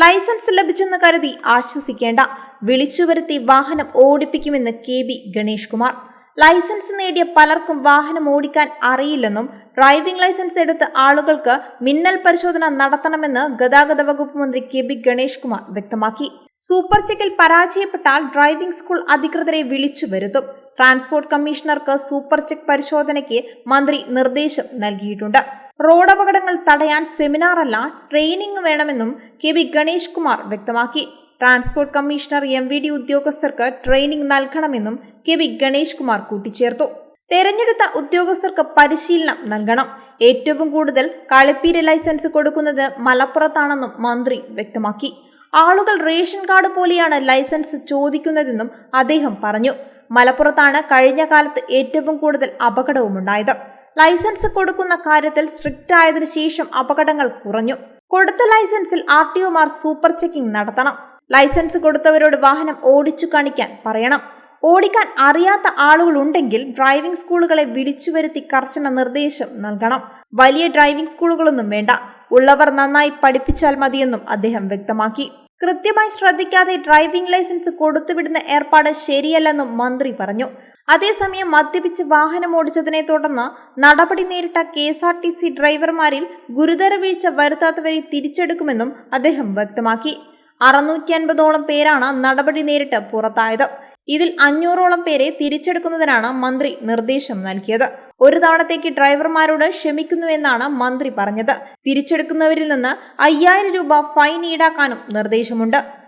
Licence ലഭിച്ചെന്ന് കരുതി ആശ്വസിക്കേണ്ട. വിളിച്ചുവരുത്തി വാഹനം ഓടിപ്പിക്കുമെന്ന് K B Ganesh Kumar. Licence നേടിയ പലർക്കും വാഹനം ഓടിക്കാൻ അറിയില്ലെന്നും ഡ്രൈവിംഗ് ലൈസൻസ് എടുത്ത ആളുകൾക്ക് മിന്നൽ പരിശോധന നടത്തണമെന്ന് ഗതാഗത വകുപ്പ് മന്ത്രി കെ ബി ഗണേഷ് കുമാർ വ്യക്തമാക്കി. സൂപ്പർ ചെക്കിൽ പരാജയപ്പെട്ടാൽ ഡ്രൈവിംഗ് സ്കൂൾ അധികൃതരെ വിളിച്ചു വരുത്തും. ട്രാൻസ്പോർട്ട് കമ്മീഷണർക്ക് സൂപ്പർ ചെക്ക് പരിശോധനയ്ക്ക് മന്ത്രി നിർദ്ദേശം നൽകിയിട്ടുണ്ട്. റോഡ് അപകടങ്ങൾ തടയാൻ സെമിനാറല്ല ട്രെയിനിങ് വേണമെന്നും കെ വി ഗണേഷ് കുമാർ വ്യക്തമാക്കി. Transport commissioner M V D ഉദ്യോഗസ്ഥർക്ക് ട്രെയിനിങ് നൽകണമെന്നും കെ വി ഗണേഷ് കുമാർ കൂട്ടിച്ചേർത്തു. തെരഞ്ഞെടുത്ത ഉദ്യോഗസ്ഥർക്ക് പരിശീലനം നൽകണം. ഏറ്റവും കൂടുതൽ കളിപ്പീര് ലൈസൻസ് കൊടുക്കുന്നത് മലപ്പുറത്താണെന്നും മന്ത്രി വ്യക്തമാക്കി. ആളുകൾ റേഷൻ കാർഡ് പോലെയാണ് ലൈസൻസ് ചോദിക്കുന്നതെന്നും അദ്ദേഹം പറഞ്ഞു. മലപ്പുറത്താണ് കഴിഞ്ഞ കാലത്ത് ഏറ്റവും കൂടുതൽ അപകടവും അപകടവുമുണ്ടായത്. ലൈസൻസ് കൊടുക്കുന്ന കാര്യത്തിൽ സ്ട്രിക്റ്റ് ആയതിനു ശേഷം അപകടങ്ങൾ കുറഞ്ഞു. കൊടുത്ത ലൈസൻസിൽ ആർ ടി ഒമാർ സൂപ്പർ ചെക്കിംഗ് നടത്തണം. ലൈസൻസ് കൊടുത്തവരോട് വാഹനം ഓടിച്ചു കാണിക്കാൻ പറയണം. ഓടിക്കാൻ അറിയാത്ത ആളുകളുണ്ടെങ്കിൽ ഡ്രൈവിംഗ് സ്കൂളുകളെ വിളിച്ചു വരുത്തി കർശന നിർദ്ദേശം നൽകണം. വലിയ ഡ്രൈവിംഗ് സ്കൂളുകളൊന്നും വേണ്ട. ഉള്ളവർ നന്നായി പഠിപ്പിച്ചാൽ മതിയെന്നും അദ്ദേഹം വ്യക്തമാക്കി. കൃത്യമായി ശ്രദ്ധിക്കാതെ ഡ്രൈവിംഗ് ലൈസൻസ് കൊടുത്തുവിടുന്ന ഏർപ്പാട് ശരിയല്ലെന്നും മന്ത്രി പറഞ്ഞു. അതേസമയം മദ്യപിച്ച് വാഹനം ഓടിച്ചതിനെ തുടർന്ന് നടപടി നേരിട്ട K S R T C ഡ്രൈവർമാരിൽ ഗുരുതര വീഴ്ച വരുത്താത്തവരെ തിരിച്ചെടുക്കുമെന്നും അദ്ദേഹം വ്യക്തമാക്കി. അറുന്നൂറ്റി അൻപതോളം പേരാണ് നടപടി നേരിട്ട് പുറത്തായത്. ഇതിൽ അഞ്ഞൂറോളം പേരെ തിരിച്ചെടുക്കുന്നതിനാണ് മന്ത്രി നിർദ്ദേശം നൽകിയത്. ഒരു തവണത്തേക്ക് ഡ്രൈവർമാരോട് ക്ഷമിക്കുന്നുവെന്നാണ് മന്ത്രി പറഞ്ഞത്. തിരിച്ചെടുക്കുന്നവരിൽ നിന്ന് അയ്യായിരം രൂപ ഫൈൻ ഈടാക്കാനും നിർദ്ദേശമുണ്ട്.